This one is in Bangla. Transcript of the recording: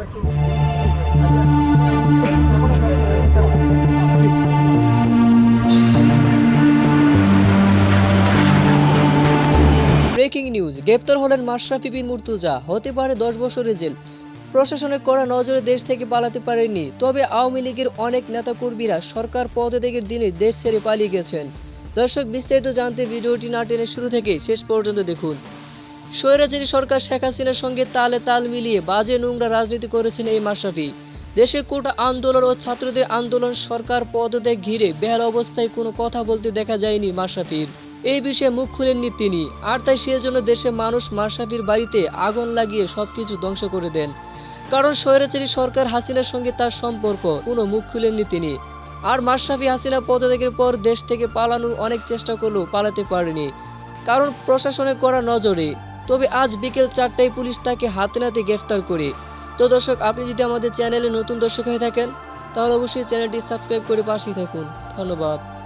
ব্রেকিং নিউজ, গ্রেপ্তার হলেন মাশরাফি বিন মুর্তুজা, হতে পারে দশ বছরের জেল। প্রশাসনের কড়া নজরে দেশ থেকে পালাতে পারেননি, তবে আওয়ামী লীগের অনেক নেতাকর্মীরা সরকার পদত্যাগের দিনে দেশ ছেড়ে পালিয়ে গেছেন। দর্শক বিস্তারিত জানতে ভিডিওটি না টেনে শুরু থেকে শেষ পর্যন্ত দেখুন। স্বৈরাচারী সরকার শেখ হাসিনার সঙ্গে তালে তাল মিলিয়ে বাজে নোংরা রাজনীতি করেছেন এই মাশরাফি। দেশে কোটা আন্দোলন ও ছাত্রদের আন্দোলন সরকার পদত্যাগ ঘিরে বেহাল অবস্থায় কোনো কথা বলতে দেখা যায়নি মাশরাফির। এই বিষয়ে মুখ খুলেননি তিনি। আর তাই সেজন্য দেশে মানুষ মাশরাফির বাড়িতে আগুন লাগিয়ে সবকিছু ধ্বংস করে দেন। কারণ স্বৈরাচারী সরকার হাসিনার সঙ্গে তার সম্পর্ক, কোনো মুখ খুলেননি তিনি। আর মাশরাফি হাসিনা পদত্যাগের পর দেশ থেকে পালানোর অনেক চেষ্টা করলেও পালাতে পারেনি। কারণ প্রশাসনের করা নজরে তবে আজ বিকেল চারটায় পুলিশ তাকে হাতে নাতে গ্রেফতার করে। তো দর্শক, আপনি যদি আমাদের চ্যানেলে নতুন দর্শক হয়ে থাকেন, তাহলে অবশ্যই চ্যানেলটি সাবস্ক্রাইব করে পাশেই থাকুন। ধন্যবাদ।